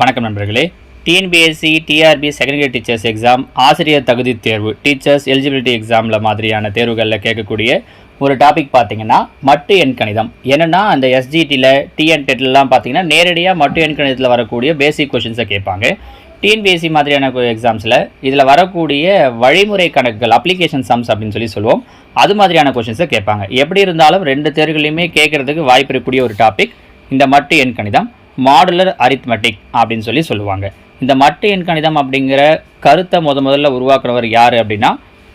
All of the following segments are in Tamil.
வணக்கம் நண்பர்களே. TNPSC TRB second grade teachers exam ஆசிரியர் தகுதி தேர்வு டீச்சர்ஸ் எலிஜிபிலிட்டி எக்ஸாமில் மாதிரியான தேர்வுகளில் கேட்கக்கூடிய ஒரு டாபிக் பார்த்தீங்கன்னா மட்டு எண் கணிதம். என்னென்னா அந்த எஸ்ஜிடியில் டிஎன் டெட்லாம் பார்த்தீங்கன்னா நேரடியாக மட்டு எண் கணிதத்தில் வரக்கூடிய பேசிக் கொஷின்ஸை கேட்பாங்க. டிஎன்பிஎஸ்சி மாதிரியான எக்ஸாம்ஸில் இதில் வரக்கூடிய வழிமுறை கணக்குகள் அப்ளிகேஷன் சம்ஸ் அப்படின்னு சொல்லி சொல்லுவோம். அது மாதிரியான கொஷின்ஸை கேட்பாங்க. எப்படி இருந்தாலும் ரெண்டு தேர்வுகளையுமே கேட்குறதுக்கு வாய்ப்பு இருக்கக்கூடிய ஒரு டாபிக் இந்த மட்டு எண் கணிதம். மாடுலர் அரித்மெட்டிக் அப்படின்னு சொல்லி சொல்லுவாங்க. இந்த மட்டு எண் கணிதம் அப்படிங்கிற கருத்தை முத முதல்ல உருவாக்குறவர் யார் அப்படின்னா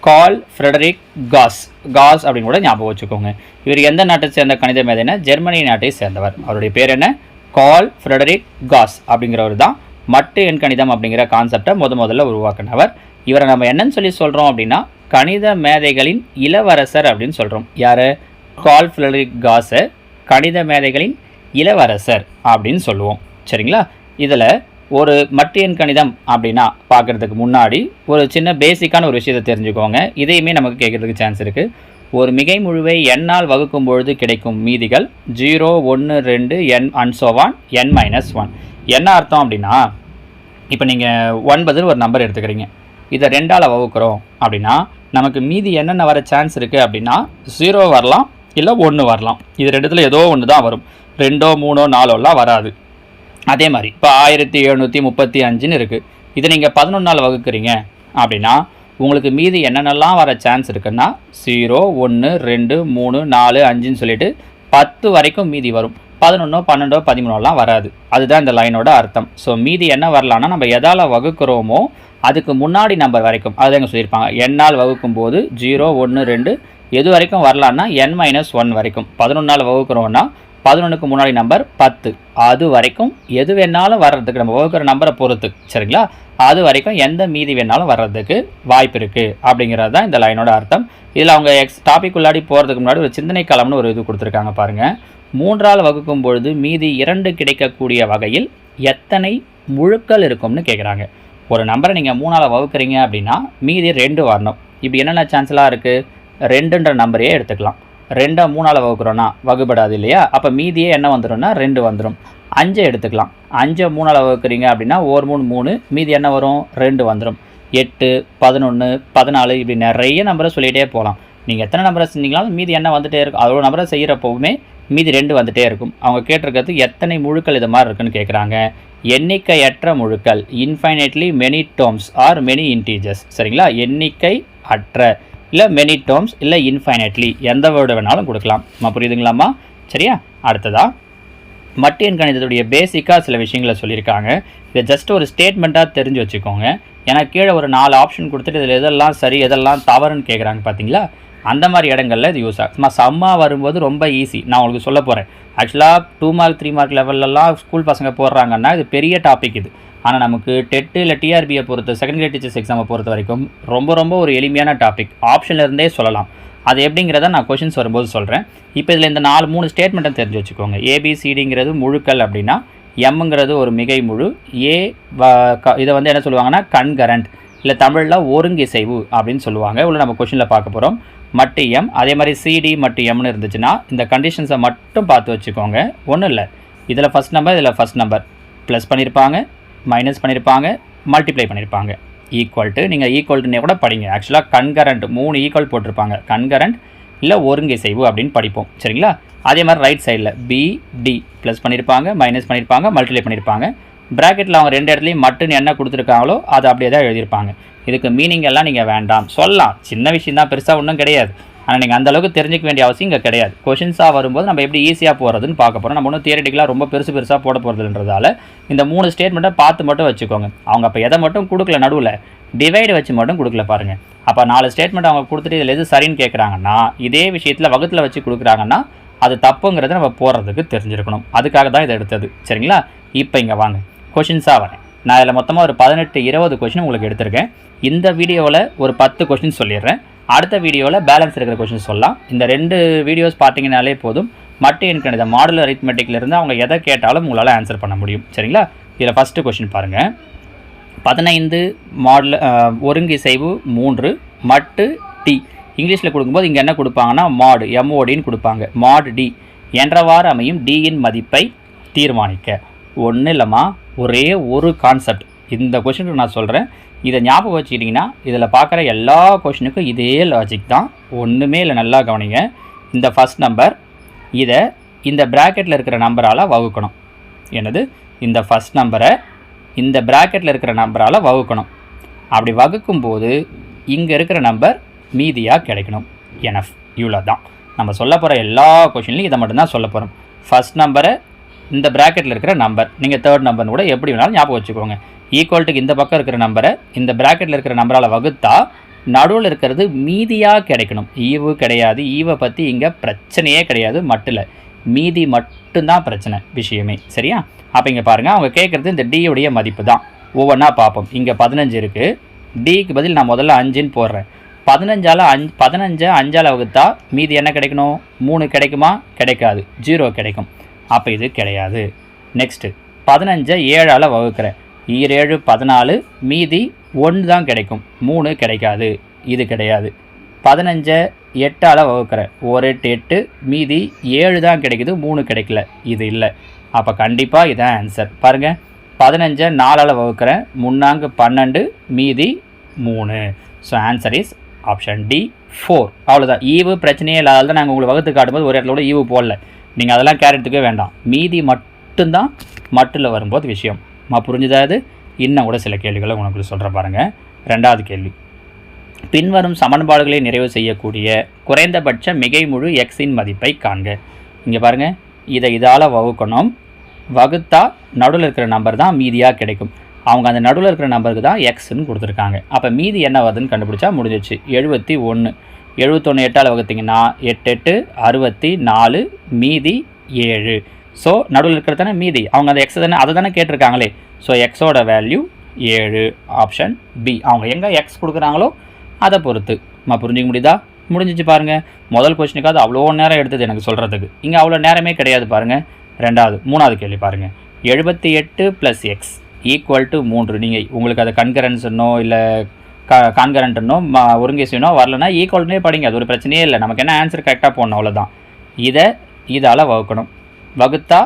கால் ஃப்ரெடரிக் காஸ். காஸ் அப்படின்னு கூட ஞாபகம் வச்சுக்கோங்க. இவர் எந்த நாட்டை சேர்ந்த கணித மேதைனா ஜெர்மனி நாட்டை சேர்ந்தவர். அவருடைய பேர் என்ன? கால் ஃப்ரெடரிக் காஸ் அப்படிங்கிறவர் தான் மட்டு எண் கணிதம் அப்படிங்கிற கான்செப்டை முத முதல்ல உருவாக்குனவர். இவரை நம்ம என்னன்னு சொல்லி சொல்கிறோம் அப்படின்னா கணித மேதைகளின் இளவரசர் அப்படின்னு சொல்கிறோம் யார்? கால் ஃப்ரெடரிக் காஸை கணித மேதைகளின் இளவரசர் அப்படின்னு சொல்லுவோம். சரிங்களா? இதில் ஒரு மட்டு எண் கணிதம் அப்படின்னா பார்க்குறதுக்கு முன்னாடி ஒரு சின்ன பேசிக்கான ஒரு விஷயத்தை தெரிஞ்சுக்கோங்க. இதையுமே நமக்கு கேட்குறதுக்கு சான்ஸ் இருக்குது ஒரு மிகை முழுவை எண்ணால் வகுக்கும் பொழுது கிடைக்கும் மீதிகள் ஜீரோ ஒன்று ரெண்டு என் அன்சோவான் என் மைனஸ் ஒன் என்ன அர்த்தம் அப்படின்னா இப்போ நீங்கள் ஒன்பதுன்னு ஒரு நம்பர் எடுத்துக்கிறீங்க. இதை ரெண்டால் வகுக்கிறோம் அப்படின்னா நமக்கு மீதி என்னென்ன வர சான்ஸ் இருக்குது அப்படின்னா ஜீரோ வரலாம் இல்லை ஒன்று வரலாம். இது ரெண்டுத்தில் ஏதோ ஒன்று தான் வரும். ரெண்டோ மூணோ நாலோலாம் வராது. அதே மாதிரி இப்போ ஆயிரத்தி எழுநூற்றி முப்பத்தி அஞ்சுன்னு இருக்குது இதை நீங்கள் பதினொன்றால் வகுக்கிறீங்க அப்படின்னா உங்களுக்கு மீதி என்னென்னலாம் வர சான்ஸ் இருக்குன்னா ஜீரோ ஒன்று ரெண்டு மூணு நாலு அஞ்சுன்னு சொல்லிட்டு பத்து வரைக்கும் மீதி வரும். பதினொன்றோ பன்னெண்டோ பதிமூணோலாம் வராது. அதுதான் இந்த லைனோட அர்த்தம். ஸோ மீதி என்ன வரலான்னா நம்ம எதால் வகுக்கிறோமோ அதுக்கு முன்னாடி நம்பர் வரைக்கும் அதுதாங்க சொல்லியிருப்பாங்க. என்னால் வகுக்கும் போது ஜீரோ ஒன்று ரெண்டு எது வரைக்கும் வரலான்னா என் மைனஸ் ஒன் வரைக்கும். பதினொன்றால் வகுக்கிறோன்னா பதினொன்றுக்கு முன்னாடி நம்பர் பத்து. அது வரைக்கும் எது வேணாலும் வர்றதுக்கு நம்ம வகுக்கிற நம்பரை பொறுத்து. சரிங்களா? அது வரைக்கும் எந்த மீதி வேணாலும் வர்றதுக்கு வாய்ப்பு இருக்குது அப்படிங்கிறது தான் இந்த லைனோட அர்த்தம். இதில் அவங்க எக்ஸ் டாபிக் உள்ளாடி போகிறதுக்கு முன்னாடி ஒரு சிந்தனை களம்னு ஒரு இது கொடுத்துருக்காங்க பாருங்கள் மூன்றால் வகுக்கும் பொழுது மீதி இரண்டு கிடைக்கக்கூடிய வகையில் எத்தனை முழுக்கள் இருக்கும்னு கேட்குறாங்க ஒரு நம்பரை நீங்கள் மூணால் வகுக்கிறீங்க அப்படின்னா மீதி ரெண்டு வரணும். இப்படி என்னென்ன சான்ஸ்லாம் இருக்குது ரெண்டுன்ற நம்பரையே எடுத்துக்கலாம். ரெண்டை மூணால் வகுக்கிறோன்னா வகுப்படாது இல்லையா? அப்போ மீதியே என்ன வந்துடும்னா ரெண்டு வந்துடும் அஞ்சை எடுத்துக்கலாம். அஞ்சை மூணால் வகுக்கிறீங்க அப்படின்னா ஒரு மூணு மூணு மீதி என்ன வரும்? ரெண்டு வந்துடும் எட்டு பதினொன்று பதினாலு இப்படி நிறைய நம்பரை சொல்லிகிட்டே போகலாம். நீங்கள் எத்தனை நம்பரை செஞ்சீங்களாலும் மீதி என்ன வந்துட்டே இருக்கும் அவ்வளோ நம்பரை செய்கிறப்பவுமே மீதி ரெண்டு வந்துகிட்டே இருக்கும். அவங்க கேட்டிருக்கிறது எத்தனை முழுக்கள் இது மாதிரி இருக்குன்னு கேட்குறாங்க எண்ணிக்கையற்ற முழுக்கள் infinitely many terms are many integers சரிங்களா? எண்ணிக்கை அற்ற இல்லை மெனி டேர்ம்ஸ் இல்லை இன்ஃபைனட்லி எந்த வேர்டு வேணாலும் கொடுக்கலாம். நம்ம புரியுதுங்களாம்மா? சரியா? அடுத்ததா? மட்டு எண் கணிதத்துடைய பேசிக்காக சில விஷயங்களை சொல்லியிருக்காங்க. இதை ஜஸ்ட் ஒரு ஸ்டேட்மெண்ட்டாக தெரிஞ்சு வச்சுக்கோங்க. ஏன்னா கீழே ஒரு நாலு ஆப்ஷன் கொடுத்துட்டு இதில் எதெல்லாம் சரி எதெல்லாம் தவறுன்னு கேட்குறாங்க பார்த்தீங்களா அந்த மாதிரி இடங்களில் இது யூஸ் ஆகும். சும்மா சம்மாக வரும்போது ரொம்ப ஈஸி நான் உங்களுக்கு சொல்ல போகிறேன் ஆக்சுவலாக டூ மார்க் த்ரீ மார்க் லெவல்லலாம் ஸ்கூல் பசங்க போடுறாங்கன்னா இது பெரிய டாபிக் இது. ஆனால் நமக்கு டெட்டு இல்லை டிஆர்பியை பொறுத்த செகண்ட் கிரேட் டீச்சர்ஸ் எக்ஸாமை பொறுத்த வரைக்கும் ரொம்ப ரொம்ப ஒரு எளிமையான டாபிக் ஆப்ஷன்ல இருந்தே சொல்லலாம். அது எப்படிங்கிறத நான் கொஷின்ஸ் வரும்போது சொல்கிறேன் இப்போ இதில் இந்த நாலு மூணு ஸ்டேட்மெண்ட்டை தெரிஞ்சு வச்சுக்கோங்க. ஏபிசிடிங்கிறது முழுக்கள் அப்படின்னா எம்ங்கிறது ஒரு மிகை முழு. ஏ இதை வந்து என்ன சொல்லுவாங்கன்னா கண்கரண்ட். இல்லை தமிழில் ஒருங்கிசைவு அப்படின்னு சொல்லுவாங்க. இவ்வளோ நம்ம கொஷினில் பார்க்க போகிறோம் மட்டு எம் அதே மாதிரி சிடி மட்டு எம்னு இருந்துச்சுன்னா இந்த கண்டிஷன்ஸை மட்டும் பார்த்து வச்சுக்கோங்க. ஒன்றும் இல்லை. இதில் ஃபஸ்ட் நம்பர் இதில் ஃபஸ்ட் நம்பர் ப்ளஸ் பண்ணியிருப்பாங்க மைனஸ் பண்ணியிருப்பாங்க மல்டிப்ளை பண்ணியிருப்பாங்க ஈக்குவல் டு நீங்கள் ஈக்குவல்ட்டுனே கூட படிங்க. ஆக்சுவலாக கண்கரண்ட் மூணு ஈக்குவல் போட்டிருப்பாங்க. கண்கரண்ட் இல்லை ஒருங்கிசைவு அப்படின்னு படிப்போம். சரிங்களா? அதே மாதிரி ரைட் சைடில் பி டி ப்ளஸ் பண்ணியிருப்பாங்க மைனஸ் பண்ணியிருப்பாங்க மல்டிப்ளை பண்ணியிருப்பாங்க ப்ராக்கெட்டில் அவங்க ரெண்டு இடத்துலையும் மட்டுன்னு என்ன கொடுத்துருக்காங்களோ அதை அப்படியே தான் எழுதியிருப்பாங்க. இதுக்கு மீனிங் எல்லாம் நீங்கள் வேண்டாம். சொல்லலாம். சின்ன விஷயம் தான் பெருசாக ஒன்றும் கிடையாது. ஆனால் நீங்கள் அந்தளவுக்கு தெரிஞ்சிக்க வேண்டிய அவசியம் இங்கே கிடையாது. கொஷின்ஸாக வரும்போது நம்ம எப்படி ஈஸியாக போகிறதுன்னு பார்க்க போகிறோம் நம்ம ஒன்றும் தியரட்டிக்கலாக ரொம்ப பெருசு பெருசாக போட போகிறதுன்றதால இந்த மூணு ஸ்டேட்மெண்ட்டை பார்த்து மட்டும் வச்சுக்கோங்க. அவங்க அப்போ எதை மட்டும் கொடுக்கல நடுவில் டிவைடு வச்சு மட்டும் கொடுக்கல பாருங்கள் அப்போ நாலு ஸ்டேட்மெண்ட் அவங்க கொடுத்துட்டு இதில் எது சரின்னு கேட்குறாங்கன்னா இதே விஷயத்தில் வகுத்தில் வச்சு கொடுக்குறாங்கன்னா அது தப்புங்கிறத நம்ம போடுறதுக்கு தெரிஞ்சிருக்கணும். அதுக்காக தான் இதை எடுத்தது. சரிங்களா? இப்போ இங்கே வாங்க. கொஷின்ஸாக வரேன். நான் இதில் மொத்தமாக ஒரு பதினெட்டு இருபது கொஷின் உங்களுக்கு எடுத்திருக்கேன். இந்த வீடியோவில் ஒரு பத்து கொஷின் சொல்லிடுறேன். அடுத்த வீடியோவில் பேலன்ஸ் இருக்கிற கொஷின் சொல்லலாம். இந்த ரெண்டு வீடியோஸ் பார்த்தீங்கனாலே போதும். மட்டு எண்கணித மாடல் அரித்மெட்டிக்லேருந்து அவங்க எதை கேட்டாலும் உங்களால் ஆன்சர் பண்ண முடியும். சரிங்களா? இதில் ஃபஸ்ட்டு கொஷின் பாருங்கள் பதினைந்து மாடல் ஒருங்கிசைவு மூன்று மட்டு டி இங்கிலீஷில் கொடுக்கும்போது இங்கே என்ன கொடுப்பாங்கன்னா மாடு எம்ஓடின்னு கொடுப்பாங்க. மாடு டி என்றவாறு அமையும் டியின் மதிப்பை தீர்மானிக்க. ஒன்றும் இல்லைம்மா ஒரே ஒரு கான்செப்ட் இந்த கொஷினுக்கு நான் சொல்கிறேன் இதை ஞாபகம் வச்சுக்கிட்டிங்கன்னா இதில் பார்க்குற எல்லா கொஷினுக்கும் இதே லாஜிக் தான். ஒன்றுமே இல்லை நல்லா கவனிங்க. இந்த ஃபஸ்ட் நம்பர் இதை இந்த ப்ராக்கெட்டில் இருக்கிற நம்பரால் வகுக்கணும். என்னது? இந்த ஃபஸ்ட் நம்பரை இந்த ப்ராக்கெட்டில் இருக்கிற நம்பரால் வகுக்கணும். அப்படி வகுக்கும்போது இங்கே இருக்கிற நம்பர் மீதியாக கிடைக்கணும். எனஃப் இவ்வளோ தான் நம்ம சொல்ல போகிற எல்லா கொஷின்லையும் இதை மட்டும்தான் சொல்ல போகிறோம் ஃபஸ்ட் நம்பரை இந்த ப்ராக்கெட்டில் இருக்கிற நம்பர் நீங்கள் தேர்ட் நம்பர்னு கூட எப்படி வேணாலும் ஞாபகம் வச்சுக்கோங்க. ஈக்குவல்ட்டுக்கு இந்த பக்கம் இருக்கிற நம்பரை இந்த ப்ராக்கெட்டில் இருக்கிற நம்பரால் வகுத்தா நடுவில் இருக்கிறது மீதியாக கிடைக்கணும். ஈவு கிடையாது. ஈவை பற்றி இங்கே பிரச்சனையே கிடையாது மட்டில் மீதி மட்டும்தான் பிரச்சனை விஷயமே. சரியா? அப்போ இங்கே பாருங்கள் அவங்க கேட்குறது இந்த டியுடைய மதிப்பு தான். ஒவ்வொன்றா பார்ப்போம். இங்கே பதினஞ்சு இருக்குது டிக்கு பதில் நான் முதல்ல அஞ்சுன்னு போடுறேன். பதினஞ்சால் அஞ்சு பதினஞ்சை அஞ்சால் வகுத்தா மீதி என்ன கிடைக்கணும்? மூணு கிடைக்குமா? கிடைக்காது. ஜீரோ கிடைக்கும். அப்போ இது கிடையாது. நெக்ஸ்ட்டு பதினஞ்சை ஏழால் வகுக்கிறேன். ஈரேழு பதினாலு மீதி ஒன்று தான் கிடைக்கும். மூணு கிடைக்காது. இது கிடையாது. பதினஞ்சை எட்டால் வகுக்கிறேன். ஒரு எட்டு எட்டு மீதி ஏழு தான் கிடைக்குது. மூணு கிடைக்கல. இது இல்லை. அப்போ கண்டிப்பாக இதான் ஆன்சர் பாருங்கள் பதினஞ்சை நாலால் வகுக்கிறேன். முன்னாங்கு பன்னெண்டு மீதி மூணு. So answer is option D four அவ்வளோதான் ஈவு பிரச்சனையே இல்லாத தான் நாங்கள் உங்களுக்கு வகுத்து காட்டும்போது ஒரு இடத்துல கூட ஈவு போடல. நீங்கள் அதெல்லாம் கேர் எடுத்துக்கவே வேண்டாம். மீதி மட்டும்தான் மட்டில் வரும்போது விஷயம். மா புரிஞ்சுதாது இன்னும் கூட சில கேள்விகளை உனக்கு சொல்கிற பாருங்கள் ரெண்டாவது கேள்வி. பின்வரும் சமன்பாடுகளை நிறைவு செய்யக்கூடிய குறைந்தபட்ச மிகைமுழு எக்ஸின் மதிப்பை காண்க. இங்கே பாருங்கள் இதை இதால் வகுக்கணும். வகுத்தா நடுவில் இருக்கிற நம்பர் தான் மீதியாக கிடைக்கும். அவங்க அந்த நடுவில் இருக்கிற நம்பருக்கு தான் எக்ஸ்ன்னு கொடுத்துருக்காங்க. அப்போ மீதி என்ன வருதுன்னு கண்டுபிடிச்சா முடிஞ்சிச்சு எழுபத்தி ஒன்று எழுபத்தொன்று எட்டால் வகுத்தீங்கன்னா எட்டு எட்டு அறுபத்தி நாலு மீதி ஏழு. ஸோ நடுவில் இருக்கிறது தானே மீதி? அவங்க அந்த எக்ஸ் தானே அதை தானே கேட்டிருக்காங்களே. ஸோ எக்ஸோட வேல்யூ ஏழு. ஆப்ஷன் பி அவங்க எங்கே எக்ஸ் கொடுக்குறாங்களோ அதை பொறுத்து. நம்ம புரிஞ்சுக்க முடியுதா? முடிஞ்சிச்சு பாருங்கள் முதல் கொஸ்டினுக்காவது அவ்வளோ நேரம் எடுத்தது எனக்கு சொல்கிறதுக்கு இங்கே அவ்வளோ நேரமே கிடையாது பாருங்கள் ரெண்டாவது மூணாவது கேள்வி பாருங்கள் எழுபத்தி எட்டு ப்ளஸ் எக்ஸ் ஈக்குவல் டு மூன்று. நீங்கள் உங்களுக்கு அதை கன்கரன்ஸ்னோ இல்லை க கான்கரண்ட்னோ ஒருங்கேசினோ வரலன்னா ஈக்குவல்னே e படிங்க. அது ஒரு பிரச்சனையே இல்லை. நமக்கு என்ன ஆன்சர் கரெக்டாக போடணும்? அவ்வளோதான் இதை இதால் வகுக்கணும். வகுத்தா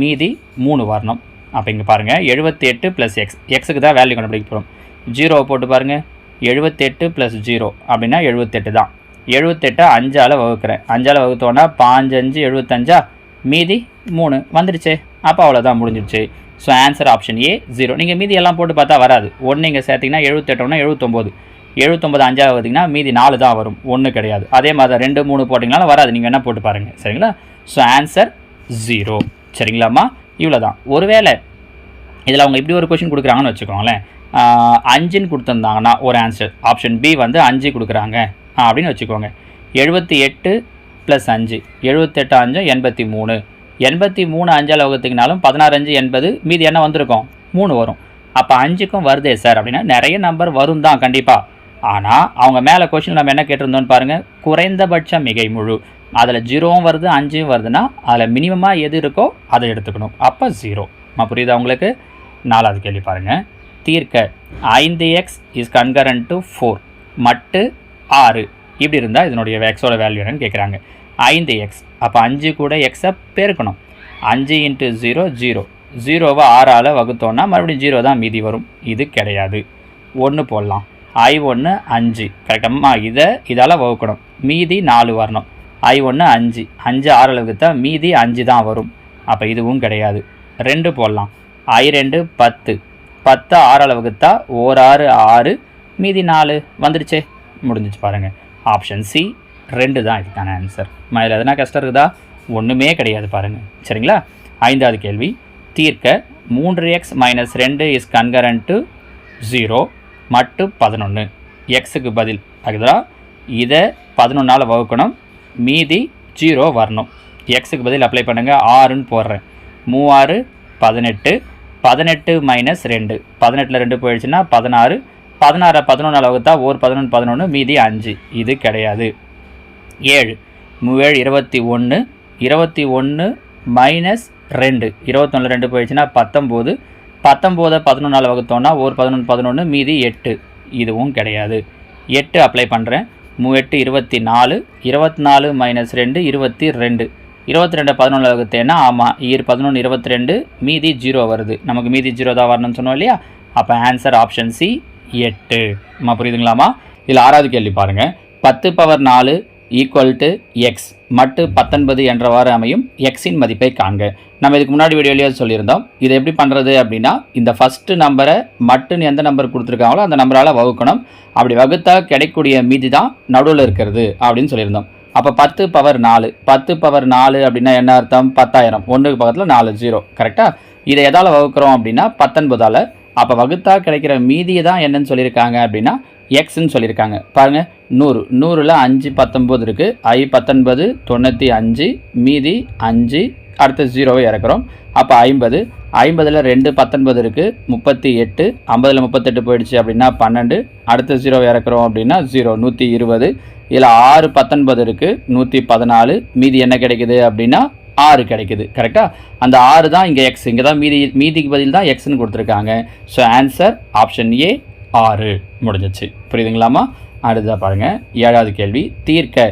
மீதி மூணு வரணும். அப்போ இங்கே பாருங்கள் எழுபத்தி எட்டு ப்ளஸ் எக்ஸ் எக்ஸுக்கு தான் வேல்யூ கண்டுபிடிக்க போகிறோம் ஜீரோவை போட்டு பாருங்கள் எழுபத்தெட்டு ப்ளஸ் ஜீரோ அப்படின்னா எழுபத்தெட்டு தான். எழுபத்தெட்டை அஞ்சால் வகுக்கிறேன். அஞ்சால் வகுத்தோன்னா பாஞ்சஞ்சு எழுபத்தஞ்சா மீதி மூணு. வந்துடுச்சே அப்போ அவ்வளோதான் முடிஞ்சிடுச்சு so answer option A zero நீங்கள் மீதி எல்லாம் போட்டு பார்த்தா வராது. ஒன்று நீங்கள் சேர்த்திங்கன்னா எழுபத்தெட்டோன்னா எழுபத்தொம்போது எழுபத்தொம்பது அஞ்சாக பார்த்திங்கன்னா மீதி நாலு தான் வரும். ஒன்று கிடையாது. அதே மாதிரி ரெண்டு மூணு போட்டிங்கனாலும் வராது. நீங்கள் என்ன போட்டு பாருங்கள் சரிங்களா? ஸோ ஆன்சர் ஜீரோ சரிங்களாம்மா? இவ்வளோ தான் ஒருவேளை இதில் அவங்க இப்படி ஒரு கொஷின் கொடுக்குறாங்கன்னு வச்சுக்கோங்களேன். அஞ்சுன்னு கொடுத்துருந்தாங்கன்னா ஒரு ஆன்சர் ஆப்ஷன் பி வந்து அஞ்சு கொடுக்குறாங்க. அப்படின்னு வச்சுக்கோங்க. எழுபத்தி எட்டு ப்ளஸ் அஞ்சு. எழுபத்தெட்டு அஞ்சு எண்பத்தி மூணு. எண்பத்தி மூணு அஞ்சால் வகுத்துக்கினாலும் பதினாறு அஞ்சு எண்பது மீதி என்ன வந்திருக்கும்? மூணு வரும். அப்போ அஞ்சுக்கும் வருதே சார் அப்படின்னா நிறைய நம்பர் வரும் தான் கண்டிப்பாக ஆனால் அவங்க மேலே கொஷின் நம்ம என்ன கேட்டிருந்தோம்னு பாருங்கள் குறைந்தபட்ச மிகை முழு. அதில் ஜீரோவும் வருது அஞ்சும் வருதுன்னா அதில் மினிமமாக எது இருக்கோ அதை எடுத்துக்கணும். அப்போ ஜீரோ மா புரியுதா உங்களுக்கு? நாலாவது கேள்வி பாருங்கள் தீர்க்க ஐந்து X is congruent to four மட்டு ஆறு. இப்படி இருந்தால் இதனுடைய எக்ஸோட வேல்யூ என்னன்னு கேட்குறாங்க ஐந்து எக்ஸ் அப்போ அஞ்சு கூட எக்ஸை பெருக்கணும். அஞ்சு இன்ட்டு ஜீரோ ஜீரோ ஜீரோவை ஆறால் வகுத்தோன்னா மறுபடியும் ஜீரோ தான் மீதி வரும். இது கிடையாது. ஒன்று போடலாம். ஐ ஒன்று அஞ்சு. கரெக்டமாக இதை இதால் வகுக்கணும். மீதி நாலு வரணும். ஐ ஒன்று அஞ்சு. அஞ்சு ஆறில் வகுத்தா மீதி அஞ்சு தான் வரும். அப்போ இதுவும் கிடையாது. ரெண்டு போடலாம். ஐ ரெண்டு பத்து. பத்து ஆறால் வகுத்தால் ஓர் ஆறு ஆறு. மீதி நாலு. வந்துடுச்சே. முடிஞ்சிச்சு பாருங்கள் ஆப்ஷன் சி ரெண்டு தான் இதுக்கான ஆன்சர் மயில் எதனா கஷ்டம் இருக்குதா? ஒன்றுமே கிடையாது பாருங்கள் சரிங்களா? ஐந்தாவது கேள்வி. தீர்க்க மூன்று எக்ஸ் மைனஸ் ரெண்டு இஸ் கன்கரன் டு ஜீரோ மட்டு பதினொன்று எக்ஸுக்கு பதில் அதுதான் இதை பதினொன்றால் வகுக்கணும். மீதி ஜீரோ வரணும். எக்ஸுக்கு பதில் அப்ளை பண்ணுங்கள் ஆறுன்னு போடுறேன். மூவாறு பதினெட்டு. பதினெட்டு மைனஸ் ரெண்டு. பதினெட்டில் ரெண்டு போயிடுச்சுன்னா பதினாறு. பதினாறு பதினொன்னால் வகுத்தா ஒரு பதினொன்று பதினொன்று மீதி அஞ்சு. இது கிடையாது. ஏழு. ஏழு இருபத்தி ஒன்று இருபத்தி ஒன்று மைனஸ் ரெண்டு. இருபத்தொன்று ரெண்டு போயிடுச்சுன்னா பத்தொம்போது. பத்தொம்போதை பதினொன்றால் வகுத்தோன்னா ஒரு பதினொன்று பதினொன்று மீதி எட்டு. இதுவும் கிடையாது. எட்டு அப்ளை பண்ணுறேன் மூவெட்டு இருபத்தி நாலு இருபத்தி நாலு மைனஸ் ரெண்டு இருபத்தி ரெண்டு. இருபத்தி ரெண்டு பதினொன்று வகுத்தேன்னா ஆமாம் இயர் பதினொன்று இருபத்தி ரெண்டு மீதி ஜீரோ வருது. நமக்கு மீதி ஜீரோ தான் வரணும்னு சொன்னோம் இல்லையா? அப்போ ஆன்சர் ஆப்ஷன் சி எட்டு. அம்மா புரியுதுங்களாம்மா? இதில் ஆறாவது கேள்வி பாருங்கள் பத்து பவர் நாலு ஈக்குவல் டு எக்ஸ் மட்டு பத்தொன்பது என்றவாறு அமையும் எக்ஸின் மதிப்பை காண்க. நம்ம இதுக்கு முன்னாடி வீடியோலேயே சொல்லியிருந்தோம். இதை எப்படி பண்ணுறது அப்படின்னா இந்த ஃபஸ்ட்டு நம்பரை மட்டுன்னு எந்த நம்பர் கொடுத்துருக்காங்களோ அந்த நம்பரால் வகுக்கணும். அப்படி வகுத்தா கிடைக்கக்கூடிய மீதி தான் நடுவில் இருக்கிறது அப்படின்னு சொல்லியிருந்தோம். அப்போ பத்து பவர் நாலு. பத்து பவர் நாலு அப்படின்னா என்ன அர்த்தம்? பத்தாயிரம். ஒன்றுக்கு பக்கத்தில் நாலு ஜீரோ கரெக்டாக இதை எதால் வகுக்கிறோம் அப்படின்னா பத்தொன்பதால் அப்போ வகுத்தா கிடைக்கிற மீதியை தான் என்னன்னு சொல்லியிருக்காங்க அப்படின்னா எக்ஸ்ன்னு சொல்லியிருக்காங்க. பாருங்கள் நூறு. நூறில் அஞ்சு பத்தொம்போது இருக்குது ஐ பத்தொன்பது தொண்ணூற்றி அஞ்சு மீதி அஞ்சு அடுத்த ஜீரோவை இறக்குறோம். அப்போ ஐம்பது. ஐம்பதில் ரெண்டு பத்தொன்பது இருக்குது முப்பத்தி எட்டு. ஐம்பதில் முப்பத்தெட்டு போயிடுச்சு அப்படின்னா பன்னெண்டு. அடுத்த ஜீரோ இறக்குறோம் அப்படின்னா ஜீரோ நூற்றி இருபது. இதில் ஆறு பத்தொன்பது இருக்குது நூற்றி பதினாலு. மீதி என்ன கிடைக்குது அப்படின்னா ஆறு கிடைக்குது கரெக்டாக அந்த ஆறு தான் இங்கே எக்ஸ் இங்கே தான் மீதி மீதிக்கு பதில் தான் எக்ஸ்னு கொடுத்துருக்காங்க. ஸோ ஆன்சர் ஆப்ஷன் ஏ ஆறு. முடிஞ்சிச்சு. புரியுதுங்களாமா அடுத்ததாக பாருங்கள் ஏழாவது கேள்வி. தீர்க்க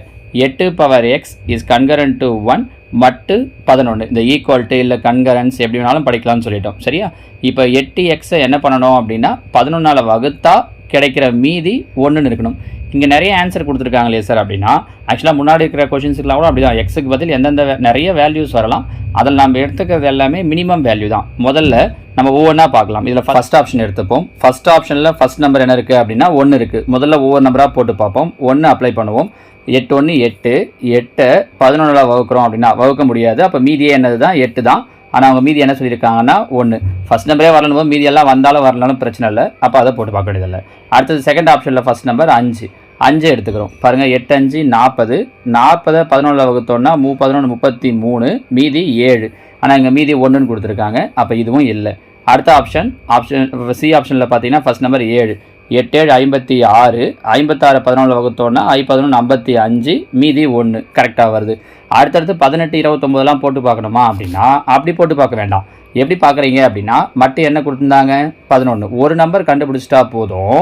எட்டு power X is congruent to one மட்டு பதினொன்று இந்த ஈக்குவல்ட்டு இல்லை கன்கரன்ஸ் எப்படி வேணாலும் படிக்கலாம்னு சொல்லிட்டோம். சரியா? இப்போ எட்டு எக்ஸை என்ன பண்ணணும் அப்படின்னா பதினொன்றால் வகுத்தா கிடைக்கிற மீதி ஒன்றுன்னு இருக்கணும். இங்கே நிறைய ஆன்சர் கொடுத்துருக்காங்களே சார் அப்படின்னா ஆக்சுவலாக முன்னாடி இருக்கிற கொஷின்ஸுக்குலாம் கூட அப்படி தான் எக்ஸுக்கு பதில் எந்தெந்த நிறைய வேல்யூஸ் வரலாம். அதில் நம்ம எடுத்துக்கிறது எல்லாமே மினிமம் வேல்யூ தான். முதல்ல நம்ம ஒவ்வொன்றா பார்க்கலாம். இதில் ஃபஸ்ட் ஆப்ஷன் எடுத்துப்போம். ஃபஸ்ட் ஆப்ஷனில் ஃபஸ்ட் நம்பர் என்ன இருக்குது அப்படின்னா ஒன்று இருக்குது முதல்ல ஒவ்வொரு நம்பராக போட்டு பார்ப்போம். ஒன்று அப்ளை பண்ணுவோம். எட்டு ஒன்று எட்டு. எட்டை பதினொன்றில் வகுக்கிறோம் அப்படின்னா வகுக்க முடியாது. அப்போ மீதியே என்னது தான்? எட்டு தான். ஆனால் அவங்க மீதி என்ன சொல்லியிருக்காங்கன்னா ஒன்று ஃபஸ்ட் நம்பரே வரணும் போது மீதி எல்லாம் வந்தாலும் வரலனாலும் பிரச்சனை இல்லை. அப்போ அதை போட்டு பார்க்க வேண்டியதில்லை. அடுத்தது செகண்ட் ஆப்ஷனில் ஃபஸ்ட் நம்பர் அஞ்சு. அஞ்சு எடுத்துக்கிறோம். பாருங்கள் எட்டு அஞ்சு நாற்பது நாற்பதை பதினொன்றில் வகுத்தோன்னா மூ பதினொன்று முப்பத்தி மூணு மீதி ஏழு. ஆனால் இங்கே மீதி ஒன்றுன்னு கொடுத்துருக்காங்க. அப்போ இதுவும் இல்லை. அடுத்த ஆப்ஷன் ஆப்ஷன் சி ஆப்ஷனில் பார்த்தீங்கன்னா ஃபஸ்ட் நம்பர் ஏழு. எட்டு ஏழு ஐம்பத்தி ஆறு. ஐம்பத்தாறு பதினொன்றில் வகுத்தோன்னா ஐ பதினொன்று ஐம்பத்தி அஞ்சு மீதி ஒன்று கரெக்டாக வருது. அடுத்தடுத்து பதினெட்டு இருபத்தொம்போதெல்லாம் போட்டு பார்க்கணுமா அப்படின்னா அப்படி போட்டு பார்க்க வேண்டாம். எப்படி பார்க்குறீங்க அப்படின்னா மட்டு என்ன கொடுத்துருந்தாங்க? பதினொன்று ஒரு நம்பர் கண்டுபிடிச்சிட்டா போதும்.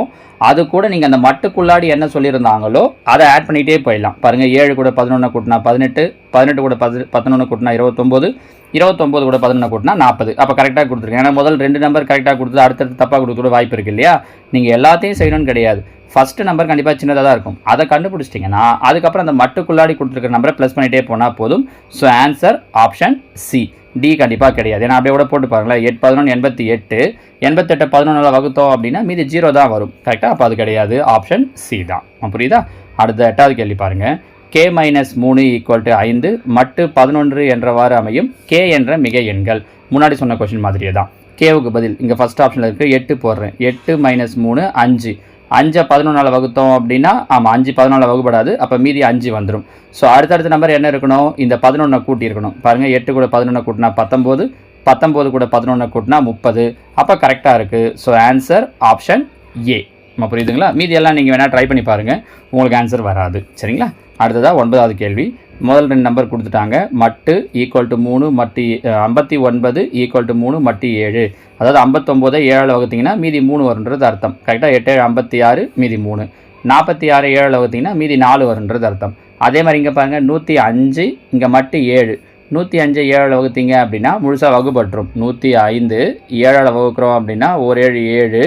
அது கூட நீங்கள் அந்த மட்டுக்குள்ளாடி என்ன சொல்லியிருந்தாங்களோ அதை ஆட் பண்ணிகிட்டே போயிடலாம். பாருங்கள் ஏழு கூட பதினொன்று கூட்டினா பதினெட்டு பதினெட்டு கூட பதி பதினொன்று கூட்டினா இருபத்தொம்போது இருபத்தொம்போது கூட பதினொன்று கூட்டினா நாற்பது. அப்போ கரெக்டாக கொடுத்துருக்கேன். ஏன்னா முதல் ரெண்டு நம்பர் கரெக்டாக கொடுத்து அடுத்தடுத்து தப்பாக கொடுக்க கூட வாய்ப்பு இருக்குது இல்லையா? நீங்கள் எல்லாத்தையும் செய்யணும்னு கிடையாது. ஃபஸ்ட்டு நம்பர் கண்டிப்பாக சின்னதாக தான் இருக்கும். அதை கண்டுபிடிச்சிட்டிங்கன்னா அதுக்கப்புறம் அந்த மட்டுக்குள்ளாடி கொடுத்துருக்க நம்பரை ப்ளஸ் பண்ணிகிட்டே போனால் போதும். So answer option C D கண்டிப்பாக கிடையாது. ஏன்னா அப்படியே கூட போட்டு பாருங்களேன். எட்டு பதினொன்று எண்பத்தி எட்டு. எண்பத்தெட்டு பதினொன்றில் வகுத்தோம் அப்படின்னா மீதி ஜீரோ தான் வரும். கரெக்டாக அப்போ அது கிடையாது. ஆப்ஷன் சி தான். புரியுதா? அடுத்த எட்டாவது கேள்வி பாருங்கள் கே மைனஸ் மூணு ஈக்குவல் டு ஐந்து. மட்டு பதினொன்று என்றவாறு அமையும். கே என்ற மிக எண்கள். முன்னாடி சொன்ன கொஷின் மாதிரியே தான். கேவுக்கு பதில் இங்கே ஃபஸ்ட் ஆப்ஷனில் இருக்குது எட்டு போடுறேன். எட்டு மைனஸ் மூணு அஞ்சு. அஞ்சை பதினொன்றால் வகுத்தோம் அப்படின்னா ஆமாம் அஞ்சு பதினொன்றில் வகுப்படாது அப்போ மீதி அஞ்சு வந்துடும் ஸோ அடுத்தடுத்த நம்பர் என்ன இருக்கணும்? இந்த பதினொன்றை கூட்டி இருக்கணும் பாருங்கள் எட்டு கூட பதினொன்று கூட்டினா பத்தொம்போது பத்தொம்போது கூட பதினொன்று கூட்டினா முப்பது. அப்போ கரெக்டாக இருக்குது ஸோ ஆன்சர் ஆப்ஷன் ஏ நம்ம புரியுதுங்களா? மீதி எல்லாம் நீங்கள் வேணால் ட்ரை பண்ணி பாருங்கள் உங்களுக்கு ஆன்சர் வராது. சரிங்களா? அடுத்ததாக ஒன்பதாவது கேள்வி. முதல் ரெண்டு நம்பர் கொடுத்துட்டாங்க. மட்டு ஈக்குவல் டு மூணு மட்டு ஐம்பத்தி ஒன்பது ஈக்குவல் டு மூணு மட்டு ஏழு. அதாவது ஐம்பத்தொம்போதை ஏழில் வகுத்தீங்கன்னா மீதி மூணு வருன்றது அர்த்தம். கரெக்டாக எட்டு ஏழு ஐம்பத்தி ஆறு மீதி மூணு. நாற்பத்தி ஆறு ஏழில் வகுத்தீங்கன்னா மீதி நாலு வருன்றது அர்த்தம். அதே மாதிரி இங்கே பாருங்கள் நூற்றி அஞ்சு இங்கே மட்டு ஏழு. நூற்றி அஞ்சு ஏழில் வகுத்தீங்க அப்படின்னா முழுசாக வகுப்பற்றும். நூற்றி ஐந்து ஏழால் வகுக்கிறோம் அப்படின்னா ஒரு ஏழு ஏழு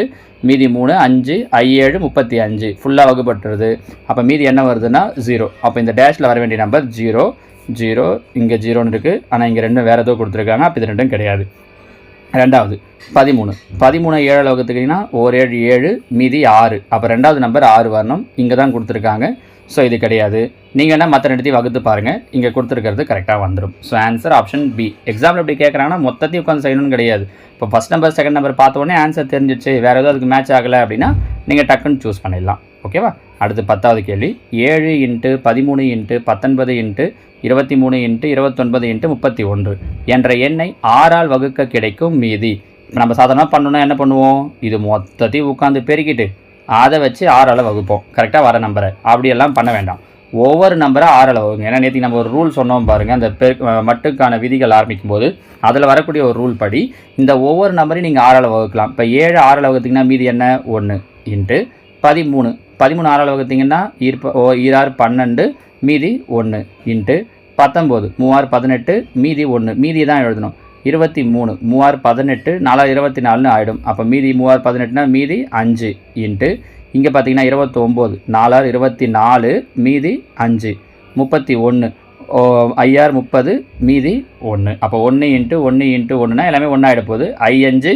மீதி மூணு அஞ்சு ஐ ஏழு முப்பத்தி அஞ்சு. ஃபுல்லாக வகுப்பற்றுறது. அப்போ மீதி என்ன வருதுன்னா ஜீரோ அப்போ இந்த டேஷில் வர வேண்டிய நம்பர் ஜீரோ ஜீரோ இங்கே ஜீரோன்னு இருக்குது ஆனால் இங்கே ரெண்டும் வேறு ஏதோ கொடுத்துருக்காங்க. அப்போ இது ரெண்டும் கிடையாது. ரெண்டாவது பதிமூணு. பதிமூணு ஏழில் வகுத்துக்கிட்டிங்கன்னா ஒரு ஏழு ஏழு மீதி ஆறு. அப்போ ரெண்டாவது நம்பர் ஆறு வரணும். இங்கே தான் கொடுத்துருக்காங்க. ஸோ இது கிடையாது. நீங்கள் என்ன மற்ற ரெண்டுத்தையும் வகுத்து பாருங்கள் இங்கே கொடுத்துருக்கிறது கரெக்டாக வந்துடும் so answer option B example எப்படி கேட்குறாங்கன்னா மொத்தத்தையும் உட்காந்து செய்யணும்னு கிடையாது. இப்போ ஃபஸ்ட் நம்பர் செகண்ட் நம்பர் பார்த்த உடனே ஆன்சர் தெரிஞ்சிச்சு வேறு ஏதோ அதுக்கு மேட்ச் ஆகலை அப்படின்னா நீங்கள் டக்குன்னு சூஸ் பண்ணிடலாம். ஓகேவா அடுத்து பத்தாவது கேள்வி. ஏழு இன்ட்டு பதிமூணு இன்ட்டு பத்தொன்பது இன்ட்டு இருபத்தி மூணு இன்ட்டு இருபத்தொன்பது இன்ட்டு முப்பத்தி ஒன்று என்ற எண்ணை ஆறால் வகுக்க கிடைக்கும் மீதி. இப்போ நம்ம சாதாரணமாக பண்ணணும்னா என்ன பண்ணுவோம்? இது மொத்தத்தையும் உட்காந்து பெருக்கிட்டு அதை வச்சு ஆறால் வகுப்போம். கரெக்டாக வர நம்பரை அப்படியெல்லாம் பண்ண வேண்டாம். ஒவ்வொரு நம்பரை ஆறால் வகுங்க. ஏன்னா நேற்று நம்ம ஒரு ரூல் சொன்னோம் பாருங்கள் அந்த பெரு மட்டுக்கான விதிகள் ஆரம்பிக்கும் போது அதில் வரக்கூடிய ஒரு ரூல் படி இந்த ஒவ்வொரு நம்பரையும் நீங்கள் ஆறால் வகுக்கலாம். இப்போ ஏழு ஆறால் வகுத்தீங்கன்னா மீதி என்ன? ஒன்று இன்ட்டு பதிமூணு. பதிமூணு ஆறால் வகுத்தீங்கன்னா ஈர்ப்ப ஓ ஈராறு பன்னெண்டு மீதி ஒன்று இன்ட்டு பத்தொம்போது மூவாறு பதினெட்டு மீதி ஒன்று மீதி தான் எழுதணும். இருபத்தி மூணு மூவாறு பதினெட்டு நாலாறு இருபத்தி நாலுன்னு ஆகிடும் அப்போ மீதி மூவாறு பதினெட்டுனா மீதி அஞ்சு இன்ட்டு இங்கே பார்த்தீங்கன்னா இருபத்தொம்போது நாலாறு இருபத்தி நாலு மீதி அஞ்சு முப்பத்தி ஒன்று ஐஆர் முப்பது மீதி ஒன்று அப்போ ஒன்று இன்ட்டு ஒன்று இன்ட்டு ஒன்றுனா எல்லாமே ஒன்றாயிட போகுது. ஐ அஞ்சு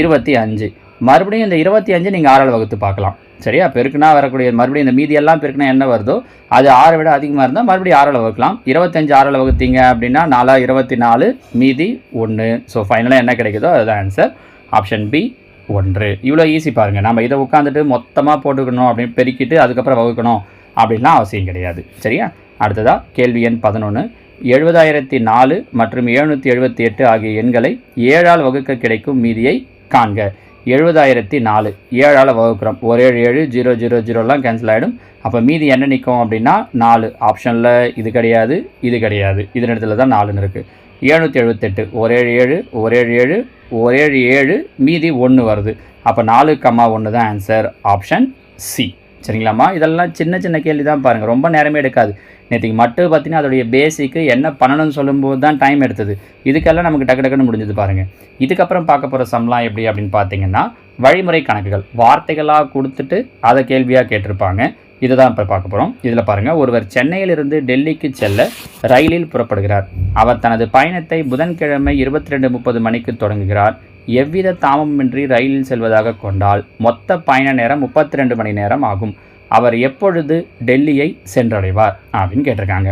இருபத்தி அஞ்சு. மறுபடியும் இந்த இருபத்தி அஞ்சு நீங்கள் ஆறால் வகுத்து பார்க்கலாம். சரியா? பெருக்குனா வரக்கூடிய மறுபடியும் இந்த மீதி எல்லாம் பெருக்குனா என்ன வருதோ? அது ஆறை விட அதிகமாக இருந்தால் மறுபடியும் ஆறால் வகுக்கலாம். இருபத்தஞ்சு ஆறால் வகுத்தீங்க அப்படின்னா நாலா இருபத்தி நாலு மீதி ஒன்று ஸோ ஃபைனலாக என்ன கிடைக்குதோ அதுதான் ஆன்சர் ஆப்ஷன் பி ஒன்று. இவ்வளோ ஈஸி பாருங்கள் நம்ம இதை உட்காந்துட்டு மொத்தமாக போட்டுக்கணும் அப்படின்னு பெருக்கிட்டு அதுக்கப்புறம் வகுக்கணும் அப்படின்லாம் அவசியம் கிடையாது. சரியா? அடுத்ததாக கேள்வி எண் பதினொன்று எழுபதாயிரத்தி நாலு மற்றும் எழுநூற்றி எழுபத்தி எட்டு ஆகிய எண்களை ஏழால் வகுக்க கிடைக்கும் மீதியை காண்க. எழுபதாயிரத்தி நாலு. ஏழால் வகுக்கிறோம். ஒரு ஏழு ஏழு ஜீரோ ஜீரோ ஜீரோலாம் கேன்சல் ஆகிடும் அப்போ மீதி என்ன நிற்கும் அப்படின்னா நாலு. ஆப்ஷனில் இது கிடையாது இது கிடையாது. இதன் இடத்துல தான் நாலுன்னு இருக்குது எழுநூற்றி எழுபத்தெட்டு. ஒரு ஏழு ஏழு ஒரு ஏழு ஏழு ஒரு ஏழு ஏழு மீதி ஒன்று வருது. அப்போ நாலு கம்மா ஒன்று தான் ஆன்சர் ஆப்ஷன் சி சரிங்களாம்மா? இதெல்லாம் சின்ன சின்ன கேள்வி தான் பாருங்கள் ரொம்ப நேரமே எடுக்காது. நேற்றுக்கு மட்டும் பார்த்தீங்கன்னா அதோடைய பேசிக்கு என்ன பண்ணணும்னு சொல்லும்போது தான் டைம் எடுத்தது. இதுக்கெல்லாம் நமக்கு டக்கு டக்குன்னு முடிஞ்சது பாருங்கள் இதுக்கப்புறம் பார்க்க போகிற சம்லாம் எப்படி அப்படின்னு பார்த்தீங்கன்னா வழிமுறை கணக்குகள் வார்த்தைகளாக கொடுத்துட்டு அதை கேள்வியாக கேட்டிருப்பாங்க. இதை தான் இப்போ பார்க்க போகிறோம் இதில் பாருங்கள் ஒருவர் சென்னையிலிருந்து டெல்லிக்கு செல்ல ரயிலில் புறப்படுகிறார். அவர் தனது பயணத்தை புதன்கிழமை இருபத்தி ரெண்டு முப்பது மணிக்கு தொடங்குகிறார். எவ்வித தாமமின்றி ரயிலில் செல்வதாக கொண்டால் மொத்த பயண நேரம் முப்பத்தி ரெண்டு மணி நேரம் ஆகும். அவர் எப்பொழுது டெல்லியை சென்றடைவார் அப்படின்னு கேட்டிருக்காங்க.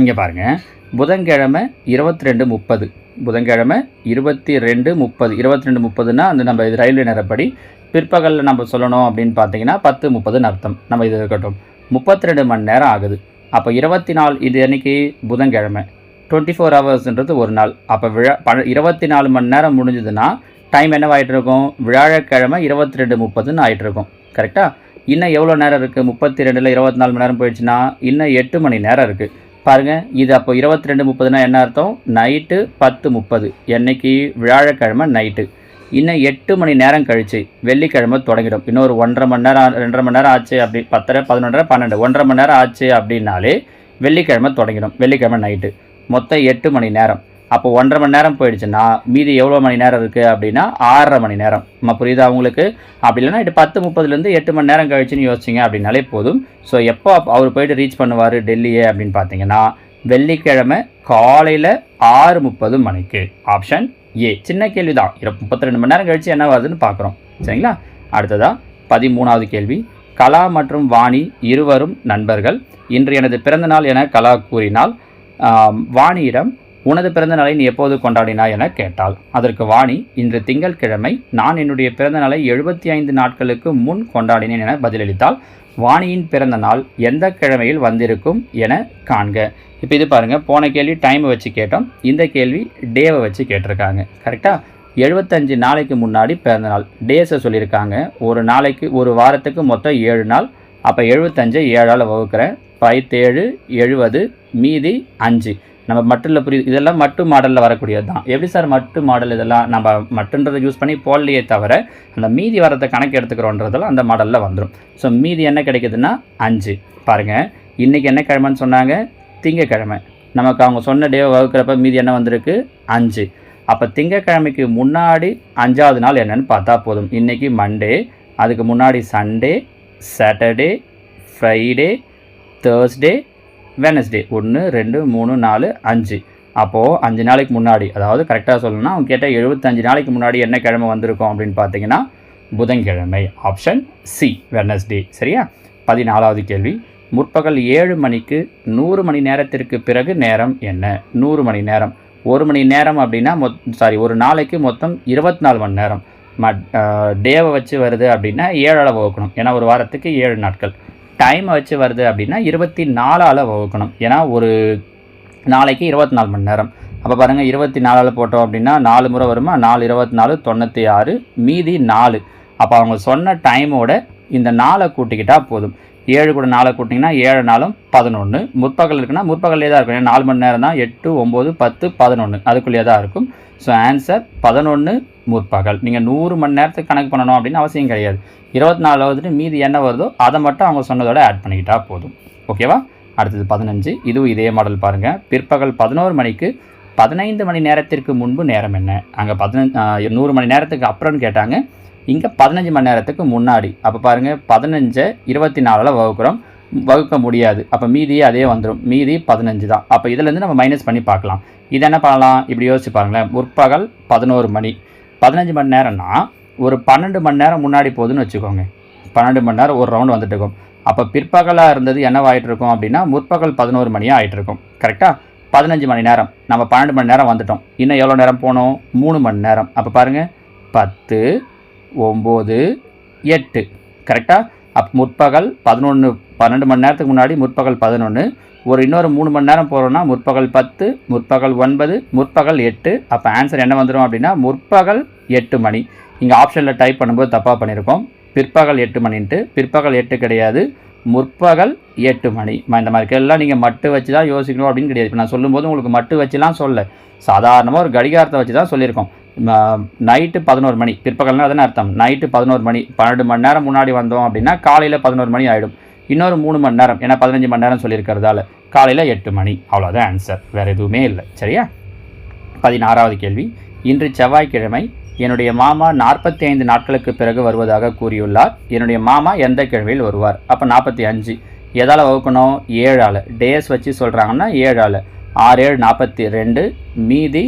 இங்கே பாருங்கள் புதன்கிழமை இருபத்தி ரெண்டு முப்பது. புதன்கிழமை இருபத்தி ரெண்டு முப்பது. இருபத்தி ரெண்டு முப்பதுனா அந்த நம்ம இது ரயில்வே நேரப்படி பிற்பகலில் நம்ம சொல்லணும் அப்படின்னு பார்த்தீங்கன்னா பத்து முப்பதுன்னு அர்த்தம். நம்ம இது இருக்கட்டும். முப்பத்தி ரெண்டு மணி நேரம் ஆகுது. அப்போ இருபத்தி நாலு இது அன்னைக்கு புதன்கிழமை. டுவெண்ட்டி ஃபோர் ஹவர்ஸ்ன்றது ஒரு நாள். அப்போ விழா ப இருபத்தி நாலு மணி நேரம் முடிஞ்சதுன்னா டைம் என்னவாயிட்டு இருக்கும் வியாழக்கிழமை இருபத்தி ரெண்டு முப்பதுன்னு ஆகிட்டு இருக்கும் கரெக்டாக இன்னும் எவ்வளோ நேரம் இருக்குது முப்பத்தி ரெண்டில் இருபத்தி நாலு மணி நேரம் போயிடுச்சுன்னா இன்னும் எட்டு மணி நேரம் இருக்குது பாருங்கள் இது அப்போ இருபத்தி ரெண்டு முப்பதுனா என்ன அர்த்தம்? நைட்டு பத்து முப்பது. என்னைக்கு? வியாழக்கிழமை நைட்டு. இன்னும் எட்டு மணி நேரம் கழிச்சு வெள்ளிக்கிழமை தொடங்கிடும். இன்னொரு ஒன்றரை மணி நேரம் ரெண்டரை மணி நேரம் ஆச்சு அப்படி பத்தரை பதினொன்றரை பன்னெண்டு. ஒன்றரை மணி நேரம் ஆச்சு அப்படின்னாலே வெள்ளிக்கிழமை தொடங்கிடும். வெள்ளிக்கிழமை நைட்டு. மொத்தம் எட்டு மணி நேரம். அப்போ ஒன்றரை மணி நேரம் போயிடுச்சுன்னா மீதி எவ்வளோ மணி நேரம் இருக்குது அப்படின்னா ஆறரை மணி நேரம். நம்ம புரியுதா உங்களுக்கு? அப்படி இல்லைன்னா இது பத்து முப்பதுலேருந்து எட்டு மணி நேரம் கழிச்சுன்னு யோசிச்சிங்க அப்படின்னாலே போதும். ஸோ எப்போ அவர் போயிட்டு ரீச் பண்ணுவார் டெல்லியே அப்படின்னு பார்த்தீங்கன்னா வெள்ளிக்கிழமை காலையில் ஆறு முப்பது மணிக்கு. ஆப்ஷன் ஏ சின்ன கேள்வி தான் இரு முப்பத்தி ரெண்டு மணி நேரம் கழித்து என்ன வருதுன்னு பார்க்குறோம். சரிங்களா? அடுத்ததா பதிமூணாவது கேள்வி. கலா மற்றும் வாணி இருவரும் நண்பர்கள். இன்று எனது பிறந்தநாள் என கலா கூறினால் வாணியிடம் உனது பிறந்த நாளை நீ எப்போது கொண்டாடினாய் என கேட்டாள். அதற்கு வாணி இன்று திங்கட்கிழமை நான் என்னுடைய பிறந்த நாளை எழுபத்தி ஐந்து நாட்களுக்கு முன் கொண்டாடினேன் என பதிலளித்தாள். வாணியின் பிறந்த நாள் எந்த கிழமையில் வந்திருக்கும் என காண்க. இப்போ இது பாருங்கள் போன கேள்வி டைமை வச்சு கேட்டோம். இந்த கேள்வி டேவை வச்சு கேட்டிருக்காங்க. கரெக்டாக எழுபத்தஞ்சு நாளைக்கு முன்னாடி பிறந்த நாள். டேஸை சொல்லியிருக்காங்க. ஒரு நாளைக்கு ஒரு வாரத்துக்கு மொத்தம் ஏழு நாள். அப்போ எழுபத்தஞ்சை ஏழால் வகுக்கிறேன் பைத்தேழு எழுபது மீதி அஞ்சு. நம்ம மட்டில் புரியுது இதெல்லாம் மட்டு மாடலில் வரக்கூடியது தான் எப்படி சார் மட்டு மாடல் இதெல்லாம் நம்ம மட்டுன்றதை யூஸ் பண்ணி போடலையே தவிர அந்த மீதி வரத்தை கணக்கு எடுத்துக்கிறோன்றதெல்லாம் அந்த மாடலில் வந்துடும் ஸோ மீதி என்ன கிடைக்குதுன்னா அஞ்சு. பாருங்கள் இன்றைக்கி என்ன கிழமைன்னு சொன்னாங்க? திங்கக்கிழமை. நமக்கு அவங்க சொன்ன டே வகுக்கிறப்ப மீதி என்ன வந்திருக்கு? அஞ்சு. அப்போ திங்கக்கிழமைக்கு முன்னாடி அஞ்சாவது நாள் என்னென்னு பார்த்தா போதும். இன்றைக்கி மண்டே அதுக்கு முன்னாடி Sunday Saturday Friday Thursday Wednesday ஒன்று ரெண்டு மூணு நாலு அஞ்சு. அப்போது அஞ்சு நாளைக்கு முன்னாடி. அதாவது கரெக்டாக சொல்லணும்னா அவங்க கேட்டால் எழுபத்தஞ்சு நாளைக்கு முன்னாடி என்ன கிழமை வந்திருக்கும் அப்படின்னு பார்த்தீங்கன்னா புதன்கிழமை. ஆப்ஷன் சி வெனஸ்டே சரியா? பதினாலாவது கேள்வி. முற்பகல் ஏழு மணிக்கு நூறு மணி நேரத்திற்கு பிறகு நேரம் என்ன? நூறு மணி நேரம். ஒரு மணி நேரம் அப்படின்னா மொத் சாரி ஒரு நாளைக்கு மொத்தம் இருபத்தி நாலு மணி நேரம். ம டேவை வச்சு வருது அப்படின்னா ஏழால் வகுக்கணும். ஏன்னா ஒரு வாரத்துக்கு ஏழு நாட்கள். டைமை வச்சு வருது அப்படின்னா இருபத்தி நாலால் வகுக்கணும். ஏன்னா ஒரு நாளைக்கு இருபத்தி நாலு மணி நேரம். அப்போ பாருங்கள் இருபத்தி நாலால் போட்டோம் அப்படின்னா நாலு முறை வருமா? நாலு இருபத்தி நாலு தொண்ணூற்றி ஆறு மீதி நாலு. அப்போ அவங்க சொன்ன டைமோட இந்த நாளை கூட்டிக்கிட்டால் போதும். ஏழு கூட நாளை கூட்டிங்கன்னா ஏழு நாளும் பதினொன்று முற்பகல் இருக்குன்னா முற்பகல்லே தான் இருக்கும். ஏன்னா நாலு மணி நேரம் தான் எட்டு ஒம்பது பத்து பதினொன்று அதுக்குள்ளேயே தான் இருக்கும். ஸோ ஆன்சர் பதினொன்று முற்பகல். நீங்கள் நூறு மணி நேரத்துக்கு கணக்கு பண்ணணும் அப்படின்னு அவசியம் கிடையாது. இருபத்தி நாலில் வந்துட்டு மீதி என்ன வருதோ அதை மட்டும் அவங்க சொன்னதோட ஆட் பண்ணிக்கிட்டால் போதும். ஓகேவா அடுத்தது பதினஞ்சு. இதுவும் இதே மாடல் பாருங்கள் பிற்பகல் பதினோரு மணிக்கு பதினைந்து மணி நேரத்திற்கு முன்பு நேரம் என்ன? அங்கே பதினஞ்சு நூறு மணி நேரத்துக்கு அப்புறம்னு கேட்டாங்க. இங்கே பதினஞ்சு மணி நேரத்துக்கு முன்னாடி. அப்போ பாருங்கள் பதினஞ்சை இருபத்தி நாலில் வகுக்கிறோம். வகுக்க முடியாது. அப்போ மீதியே அதே வந்துடும் மீதி பதினஞ்சு தான். அப்போ இதுலேருந்து நம்ம மைனஸ் பண்ணி பார்க்கலாம். இது என்ன பண்ணலாம்? இப்படி யோசிச்சு பாருங்களேன். முற்பகல் பதினோரு மணி. பதினஞ்சு மணி நேரம்னா ஒரு பன்னெண்டு மணி நேரம் முன்னாடி போகுதுன்னு வச்சுக்கோங்க. பன்னெண்டு மணி நேரம் ஒரு ரவுண்ட் வந்துட்டு இருக்கும். அப்போ பிற்பகலாக இருந்தது என்னவாயிட்டு இருக்கும் அப்படின்னா முற்பகல் பதினோரு மணியாக ஆகிட்டு இருக்கும். கரெக்டாக பதினஞ்சு மணி நேரம். நம்ம பன்னெண்டு மணி நேரம் வந்துட்டோம். இன்னும் எவ்வளோ நேரம் போனோம்? மூணு மணி நேரம். அப்போ பாருங்கள் பத்து ஒம்பது எட்டு. கரெக்டாக அப் முற்பகல் பதினொன்று பன்னெண்டு மணி நேரத்துக்கு முன்னாடி முற்பகல் பதினொன்று ஒரு இன்னொரு மூணு மணி நேரம் போகிறோன்னா முற்பகல் பத்து முற்பகல் ஒன்பது முற்பகல் எட்டு. அப்போ ஆன்சர் என்ன வந்துடும் அப்படின்னா முற்பகல் எட்டு மணி. இங்கே ஆப்ஷனில் டைப் பண்ணும்போது தப்பாக பண்ணியிருக்கோம் பிற்பகல் எட்டு மணின்ட்டு பிற்பகல் எட்டு கிடையாது. முற்பகல் எட்டு மணி. ம- இந்த மாதிரி கேள்லாம் நீங்கள் மட்டு வச்சு தான் யோசிக்கணும் அப்படின்னு கிடையாது. இப்போ நான் சொல்லும்போது உங்களுக்கு மட்டு வச்சுலாம் சொல்ல. சாதாரணமாக ஒரு கடிகாரத்தை வச்சு தான் சொல்லியிருக்கோம் நைட்டு பதினோரு மணி. பிற்பகல்னால் அதானே அர்த்தம். நைட்டு பதினோரு மணி. பன்னெண்டு மணி நேரம் முன்னாடி வந்தோம் அப்படின்னா காலையில் பதினோரு மணி ஆகிடும் இன்னொரு மூணு மணி நேரம். ஏன்னா பதினஞ்சு மணி நேரம் சொல்லியிருக்கிறதால காலையில் எட்டு மணி. அவ்வளோதான் ஆன்சர் வேறு எதுவுமே இல்லை. சரியா? பதினாறாவது கேள்வி. இன்று செவ்வாய்க்கிழமை என்னுடைய மாமா நாற்பத்தி ஐந்து நாட்களுக்கு பிறகு வருவதாக கூறியுள்ளார். என்னுடைய மாமா எந்த கிழமையில் வருவார்? அப்போ நாற்பத்தி அஞ்சு எதால் வகுக்கணும்? ஏழால். டேஸ் வச்சு சொல்கிறாங்கன்னா ஏழால். ஆறு ஏழு நாற்பத்தி ரெண்டு மீதி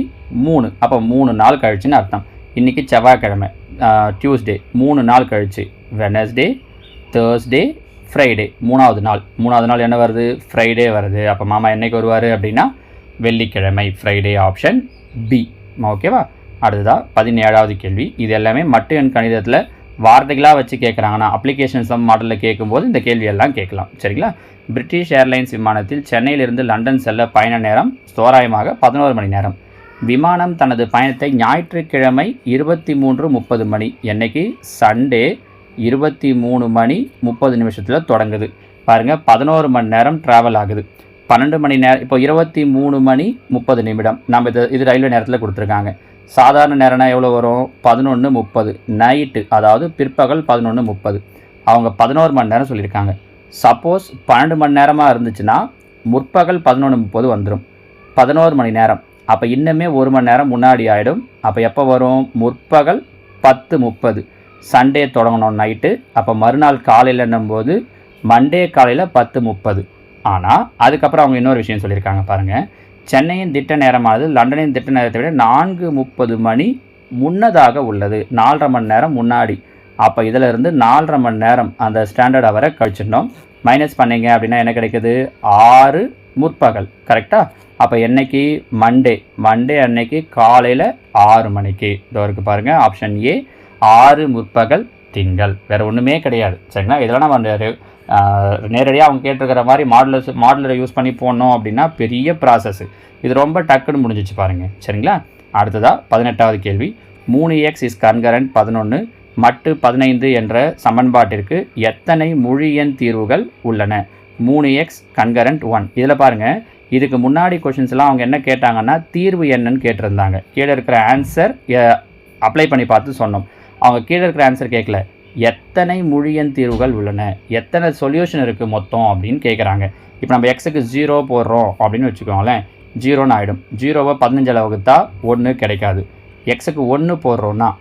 மூணு. அப்போ மூணு நாள் கழிச்சுன்னு அர்த்தம். இன்றைக்கி செவ்வாய்க்கிழமை. டியூஸ்டே. மூணு நாள் கழிச்சு. Wednesday Thursday Friday. மூணாவது நாள். மூணாவது நாள் என்ன வருது? ஃப்ரைடே வருது. அப்போ மாமா என்னைக்கு வருவார் அப்படின்னா? வெள்ளிக்கிழமை. Friday option B. ஓகேவா? அடுத்ததா பதினேழாவது கேள்வி. இது எல்லாமே மட்டு எண் கணிதத்தில் வார்த்தைகளாக வச்சு கேட்குறாங்கன்னா அப்ளிகேஷன் சம் மாடலில் கேட்கும்போது இந்த கேள்வியெல்லாம் கேட்கலாம். சரிங்களா? பிரிட்டிஷ் ஏர்லைன்ஸ் விமானத்தில் சென்னையிலிருந்து லண்டன் செல்ல பயண நேரம் தோராயமாக பதினோரு மணி நேரம். விமானம் தனது பயணத்தை ஞாயிற்றுக்கிழமை இருபத்தி மூன்று முப்பது மணி என்னைக்கு? சண்டே இருபத்தி மூணு மணி முப்பது நிமிஷத்தில் தொடங்குது. பாருங்கள் பதினோரு மணி நேரம் ட்ராவல் ஆகுது. பன்னெண்டு மணி நேரம் இப்போ இருபத்தி மூணு மணி முப்பது நிமிடம். நம்ம இது இது ரயில்வே நேரத்தில் கொடுத்துருக்காங்க. சாதாரண நேரம்னா எவ்வளோ வரும்? பதினொன்று முப்பது. நைட்டு அதாவது பிற்பகல் பதினொன்று முப்பது. அவங்க பதினோரு மணி நேரம் சொல்லியிருக்காங்க. சப்போஸ் பன்னெண்டு மணி நேரமாக இருந்துச்சுன்னா முற்பகல் பதினொன்று முப்பது வந்துடும் பதினோரு மணி நேரம். அப்போ இன்னுமே ஒரு மணி நேரம் முன்னாடி ஆகிடும் அப்போ எப்போ வரும்? முற்பகல் பத்து முப்பது. சண்டே தொடங்கணும் நைட்டு. அப்போ மறுநாள் காலையில் போது மண்டே காலையில் பத்து முப்பது. ஆனால் அதுக்கப்புறம் அவங்க இன்னொரு விஷயம் சொல்லியிருக்காங்க பாருங்கள் சென்னையின் திட்ட நேரமானது லண்டனின் திட்ட நேரத்தை விட நான்கு முப்பது மணி முன்னதாக உள்ளது. நாலரை மணி நேரம் முன்னாடி. அப்போ இதில் இருந்து நாலரை மணி நேரம் அந்த ஸ்டாண்டர்ட் அவரை கழிச்சிடணும். மைனஸ் பண்ணீங்க அப்படின்னா என்ன கிடைக்குது? ஆறு முற்பகல். கரெக்டாக அப்போ என்னைக்கு? மண்டே மண்டே அன்னைக்கு காலையில் ஆறு மணிக்கு. இதோ இருக்குது பாருங்கள் ஆப்ஷன் ஏ ஆறு முற்பகல் திங்கள். வேறு ஒன்றுமே கிடையாது. சரிங்களா? இதெல்லாம் நம்ம நேரடியாக அவங்க கேட்டிருக்கிற மாதிரி மாடலர்ஸ் மாடலரை யூஸ் பண்ணி போடணும் அப்படின்னா பெரிய ப்ராசஸ்ஸு இது ரொம்ப டக்குன்னு முடிஞ்சிச்சு பாருங்கள் சரிங்களா? அடுத்ததாக பதினெட்டாவது கேள்வி. மூணு எக்ஸ் இஸ் கன்கரண்ட் பதினொன்று மட்டு பதினைந்து என்ற சமன்பாட்டிற்கு எத்தனை மொழி எண் தீர்வுகள் உள்ளன? மூணு எக்ஸ் கன்கரண்ட் ஒன் இதில் பாருங்கள் இதுக்கு முன்னாடி கொஷின்ஸ்லாம் அவங்க என்ன கேட்டாங்கன்னா தீர்வு என்னன்னு கேட்டிருந்தாங்க. கீழே இருக்கிற ஆன்சர் அப்ளை பண்ணி பார்த்து சொன்னோம். அவங்க கீழே இருக்கிற ஆன்சர் கேட்கல எத்தனை முழு தீர்வுகள் உள்ளன? எத்தனை சொல்யூஷன் இருக்குது மொத்தம் அப்படின்னு கேட்குறாங்க இப்போ நம்ம எக்ஸுக்கு ஜீரோ போடுறோம் அப்படின்னு வச்சுக்கோங்களேன். ஜீரோன்னு ஆகிடும் ஜீரோவை பதினஞ்சில் வகுத்தா ஒன்று கிடைக்காது. எக்ஸுக்கு ஒன்று போடுறோன்னா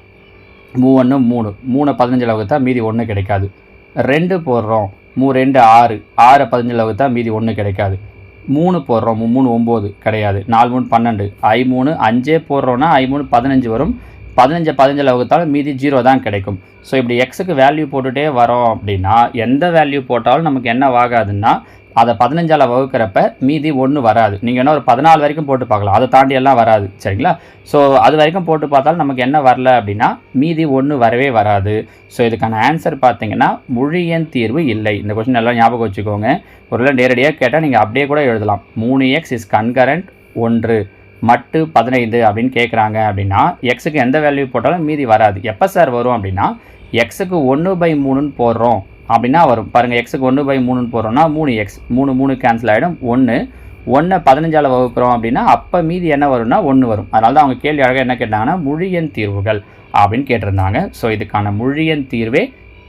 மூணு. மூணு மூணு பதினஞ்சில் வகுத்தா மீதி ஒன்று கிடைக்காது. ரெண்டு போடுறோம். மூ ரெண்டு ஆறு. ஆறு பதினஞ்சில் வகுத்தா மீதி ஒன்று கிடைக்காது. மூணு போடுறோம். மூணு ஒம்பது கிடையாது. நாலு மூணு பன்னெண்டு. ஐ மூணு அஞ்சே போடுறோன்னா ஐ மூணு பதினஞ்சு வரும். பதினஞ்சு பதினஞ்சில் வகுத்தாலும் மீதி ஜீரோ தான் கிடைக்கும். ஸோ இப்படி எக்ஸுக்கு வேல்யூ போட்டுகிட்டே வரோம் அப்படின்னா எந்த வேல்யூ போட்டாலும் நமக்கு என்ன ஆகாதுன்னா அதை பதினஞ்சால் வகுக்கிறப்ப மீதி ஒன்று வராது. நீங்கள் என்ன ஒரு பதினாலு வரைக்கும் போட்டு பார்க்கலாம். அதை தாண்டி எல்லாம் வராது. சரிங்களா? ஸோ அது வரைக்கும் போட்டு பார்த்தாலும் நமக்கு என்ன வரல அப்படின்னா மீதி ஒன்று வரவே வராது. ஸோ இதுக்கான ஆன்சர் பார்த்தீங்கன்னா முழியன் எண் தீர்வு இல்லை. இந்த கொஸ்டின் எல்லாம் ஞாபகம் வச்சுக்கோங்க. ஒரு நேரடியாக கேட்டால் நீங்கள் அப்படியே கூட எழுதலாம். மூணு எக்ஸ் இஸ் கன்கரண்ட் ஒன்று. மட்டு பதினைந்து அப்படின்னு கேட்குறாங்க அப்படின்னா எக்ஸுக்கு எந்த வேல்யூ போட்டாலும் மீதி வராது. எப்போ சார் வரும் அப்படின்னா எக்ஸுக்கு ஒன்று பை மூணுன்னு போடுறோம் அப்படின்னா வரும். பாருங்கள் எக்ஸுக்கு ஒன்று பை மூணுன்னு போடுறோம்னா மூணு எக்ஸ் மூணு மூணு கேன்சல் ஆகிடும் ஒன்று ஒன்றை பதினஞ்சால் வகுக்கிறோம் அப்படின்னா அப்போ மீதி என்ன வரும்னா ஒன்று வரும். அதனால தான் அவங்க கேள்வி அழகாக என்ன கேட்டாங்கன்னா மொழியன் தீர்வுகள் அப்படின்னு கேட்டிருந்தாங்க. ஸோ இதுக்கான மொழியன் தீர்வே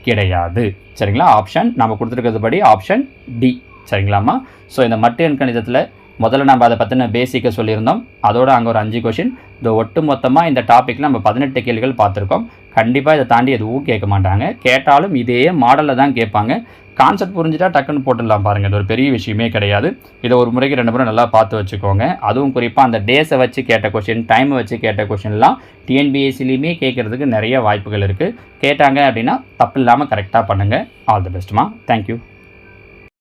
கிடையாது. சரிங்களா? ஆப்ஷன் நம்ம கொடுத்துருக்கிறது படி ஆப்ஷன் டி சரிங்களாம்மா? ஸோ இந்த மட்டு எண் கணிதத்தில் முதல்ல நம்ம அதை பற்றின பேசிக்கை சொல்லியிருந்தோம். அதோட அங்கே ஒரு அஞ்சு கொஷின் இந்த ஒட்டு மொத்தமாக இந்த டாப்பிக்கில் நம்ம பதினெட்டு கேள்விகள் பார்த்துருக்கோம். கண்டிப்பாக இதை தாண்டி எதுவும் கேட்க மாட்டாங்க. கேட்டாலும் இதே மாடலில் தான் கேட்பாங்க. கான்செப்ட் புரிஞ்சுட்டா டக்குன்னு போட்டுடலாம் பாருங்கள் இது ஒரு பெரிய விஷயமே கிடையாது. இதை ஒரு முறைக்கு ரெண்டு முறை நல்லா பார்த்து வச்சுக்கோங்க. அதுவும் குறிப்பாக அந்த டேஸை வச்சு கேட்ட கொஷின் டைமை வச்சு கேட்ட கொஷின்லாம் டிஎன்பிஎஸ்சிலையுமே கேட்குறதுக்கு நிறைய வாய்ப்புகள் இருக்குது கேட்டாங்க அப்படின்னா தப்பு இல்லாமல் கரெக்டாக பண்ணுங்கள் ஆல் தி பெஸ்ட்மா தேங்க்யூ